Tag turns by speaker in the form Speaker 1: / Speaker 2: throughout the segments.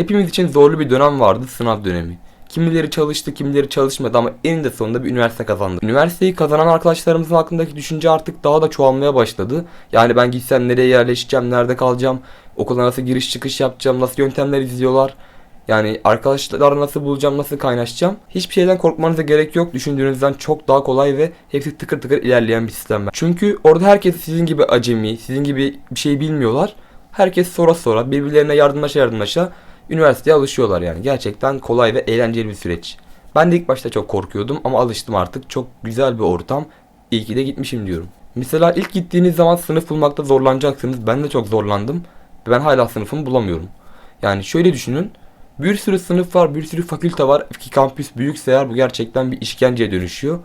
Speaker 1: Hepimiz için zorlu bir dönem vardı sınav dönemi. Kimileri çalıştı, kimileri çalışmadı ama eninde sonunda bir üniversite kazandı. Üniversiteyi kazanan arkadaşlarımızın hakkındaki düşünce artık daha da çoğalmaya başladı. Yani ben gitsem nereye yerleşeceğim, nerede kalacağım, okula nasıl giriş çıkış yapacağım, nasıl yöntemler izliyorlar. Yani arkadaşlar nasıl bulacağım, nasıl kaynaşacağım. Hiçbir şeyden korkmanıza gerek yok. Düşündüğünüzden çok daha kolay ve hepsi tıkır tıkır ilerleyen bir sistem. Çünkü orada herkes sizin gibi acemi, sizin gibi bir şey bilmiyorlar. Herkes sonra sonra birbirlerine yardımlaşa yardımlaşa üniversiteye alışıyorlar yani. Gerçekten kolay ve eğlenceli bir süreç. Ben de ilk başta çok korkuyordum ama alıştım artık. Çok güzel bir ortam. İyi ki de gitmişim diyorum. Mesela ilk gittiğiniz zaman sınıf bulmakta zorlanacaksınız. Ben de çok zorlandım. Ve ben hala sınıfımı bulamıyorum. Yani şöyle düşünün. Bir sürü sınıf var, bir sürü fakülte var. Ki kampüs büyükse eğer bu gerçekten bir işkenceye dönüşüyor.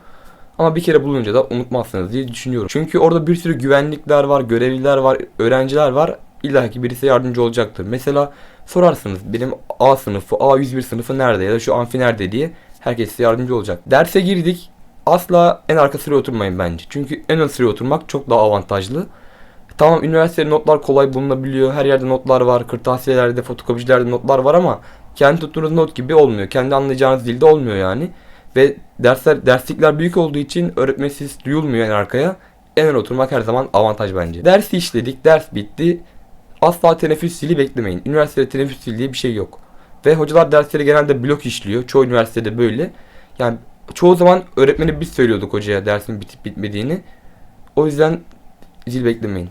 Speaker 1: Ama bir kere bulunca da unutmazsınız diye düşünüyorum. Çünkü orada bir sürü güvenlikler var, görevliler var, öğrenciler var. İlla ki birisi yardımcı olacaktır. Mesela sorarsınız benim A sınıfı, A101 sınıfı nerede ya da şu amfi nerede diye. Herkes size yardımcı olacak. Derse girdik. Asla en arka sıraya oturmayın bence. Çünkü en ön sıraya oturmak çok daha avantajlı. Tamam üniversitede notlar kolay bulunabiliyor. Her yerde notlar var. Kırtasiyelerde, fotokopicilerde notlar var ama kendi tuttuğunuz not gibi olmuyor. Kendi anlayacağınız dilde olmuyor yani. Ve dersler derslikler büyük olduğu için öğretmensiz duyulmuyor en arkaya. En ön oturmak her zaman avantaj bence. Dersi işledik, ders bitti. Asla teneffüs zili beklemeyin. Üniversitede teneffüs zili diye bir şey yok. Ve hocalar dersleri genelde blok işliyor. Çoğu üniversitede böyle. Yani çoğu zaman öğretmeni biz söylüyorduk hocaya dersin bitip bitmediğini. O yüzden zil beklemeyin.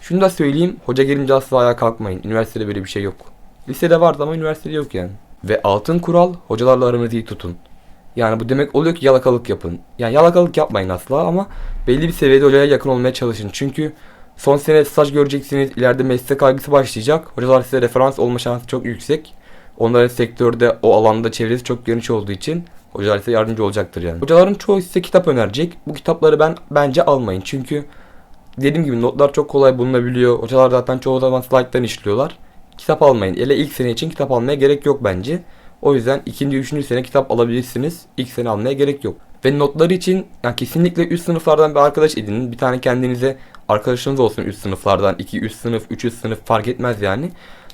Speaker 1: Şunu da söyleyeyim. Hoca gelince asla ayağa kalkmayın. Üniversitede böyle bir şey yok. Lisede vardı ama üniversitede yok yani. Ve altın kural hocalarla aranızı iyi tutun. Yani bu demek oluyor ki yalakalık yapın. Yani yalakalık yapmayın asla ama belli bir seviyede hocaya yakın olmaya çalışın. Çünkü son sene staj göreceksiniz. ileride meslek kaygısı başlayacak. Hocalar size referans olma şansı çok yüksek. Onların sektörde o alanda çevresi çok geniş olduğu için hocalar size yardımcı olacaktır yani. Hocaların çoğu size kitap önerecek. Bu kitapları ben bence almayın. Çünkü dediğim gibi notlar çok kolay bulunabiliyor. Hocalar zaten çoğu zaman slayttan işliyorlar. Kitap almayın. Hele ilk sene için kitap almaya gerek yok bence. O yüzden ikinci, üçüncü sene kitap alabilirsiniz. İlk sene almaya gerek yok. Ve notları için yani kesinlikle üst sınıflardan bir arkadaş edinin. Bir tane kendinize arkadaşınız olsun üst sınıflardan. 2 üst sınıf, 3 üst sınıf fark etmez yani.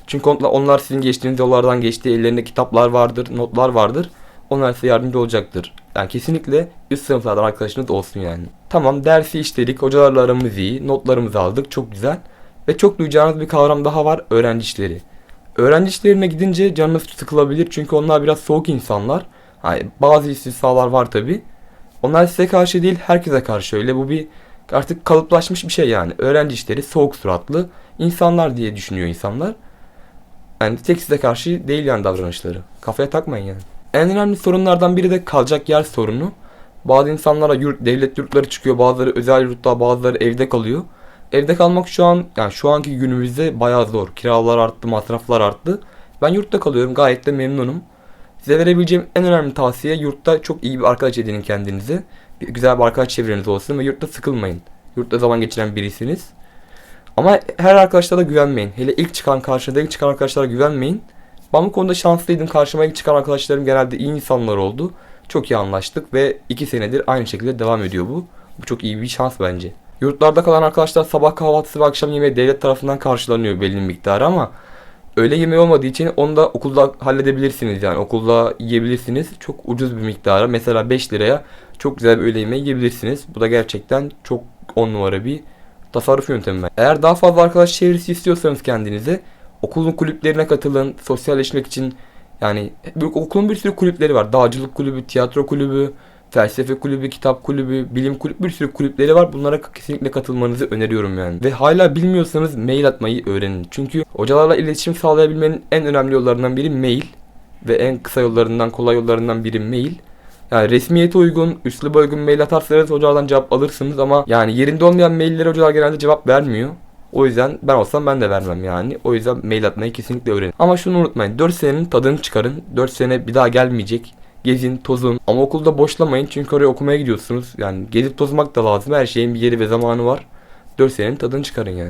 Speaker 1: Çünkü onlar- sizin geçtiğiniz yollardan geçti. Ellerinde kitaplar vardır, notlar vardır. Onlar size yardımcı olacaktır. Yani kesinlikle üst sınıflardan arkadaşınız olsun yani. Tamam dersi işledik, hocalarla aramız iyi, notlarımızı aldık, çok güzel. Ve çok duyacağınız bir kavram daha var, öğrenci işleri. Öğrenci işlerine gidince canınız sıkılabilir çünkü onlar biraz soğuk insanlar. Yani bazı istisnalar var tabi. Onlar size karşı değil herkese karşı öyle. Bu bir artık kalıplaşmış bir şey yani. Öğrenci işleri soğuk suratlı insanlar diye düşünüyor insanlar. Yani tek size karşı değil yani davranışları. Kafaya takmayın yani. En önemli sorunlardan biri de kalacak yer sorunu. Bazı insanlara yurt, devlet yurtları çıkıyor, bazıları özel yurtta, bazıları evde kalıyor. Evde kalmak şu an yani şu anki günümüzde bayağı zor. Kiralar arttı, masraflar arttı. Ben yurtta kalıyorum, gayet de memnunum. Size verebileceğim en önemli tavsiye yurtta çok iyi bir arkadaş edinin kendinize. Güzel bir arkadaş çevreniz olsun ve yurtta sıkılmayın. Yurtta zaman geçiren birisiniz. Ama her arkadaşlara da güvenmeyin. Hele ilk çıkan karşıda ilk çıkan arkadaşlara güvenmeyin. Ben bu konuda şanslıydım. Karşıma ilk çıkan arkadaşlarım genelde iyi insanlar oldu. Çok iyi anlaştık ve iki senedir aynı şekilde devam ediyor bu. Bu çok iyi bir şans bence. Yurtlarda kalan arkadaşlar sabah kahvaltısı ve akşam yemeği devlet tarafından karşılanıyor belli bir miktarı ama öğle yemeği olmadığı için onu da okulda halledebilirsiniz yani okulda yiyebilirsiniz. Çok ucuz bir miktara mesela 5 liraya çok güzel bir öğle yemeği yiyebilirsiniz. Bu da gerçekten çok 10 numara bir tasarruf yöntemi. Eğer daha fazla arkadaş çevresi istiyorsanız kendinize okulun kulüplerine katılın. Sosyalleşmek için yani bir- okulun bir sürü kulüpleri var. Dağcılık kulübü, tiyatro kulübü, felsefe kulübü, kitap kulübü, bilim kulübü bir sürü kulüpleri var. Bunlara kesinlikle katılmanızı öneriyorum yani. Ve hala bilmiyorsanız mail atmayı öğrenin. Çünkü hocalarla iletişim sağlayabilmenin en önemli yollarından biri mail. Ve en kısa yollarından, kolay yollarından biri mail. Yani resmiyete uygun, üsluba uygun mail atarsanız hocalardan cevap alırsınız ama yani yerinde olmayan maillere hocalar genelde cevap vermiyor. O yüzden ben olsam ben de vermem yani. O yüzden mail atmayı kesinlikle öğrenin. Ama şunu unutmayın. 4 senenin tadını çıkarın. 4 sene bir daha gelmeyecek. Gezin, tozun. Ama okulda boşlamayın çünkü oraya okumaya gidiyorsunuz. Yani gezip tozmak da lazım. Her şeyin bir yeri ve zamanı var. 4 senenin tadını çıkarın yani.